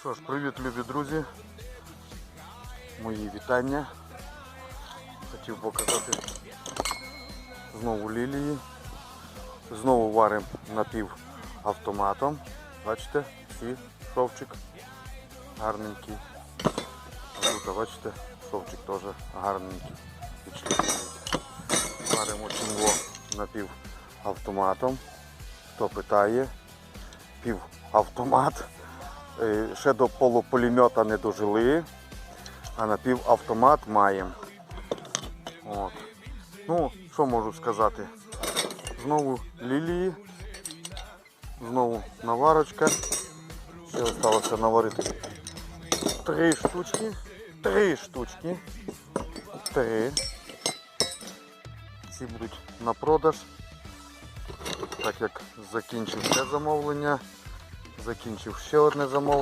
Що ж, привіт, любі друзі. Мої вітання. Хотів показати знову лілії. Знову варимо напів автоматом. Бачите, всі шовчик гарненький. Тут, бачите, шовчик теж гарненький. Варимо чимво напів автоматом. Хто питає, пів автомат. Е, Ще до полупулемета не дожили, а напівавтомат маємо. От. Ну, що можу сказати? Знову лілії, знову наварочка. Ще залишилося наварити три штучки. Три штучки. Три. Ці будуть на продаж. Так як закінчив замовлення, закінчив ще одне замовлення.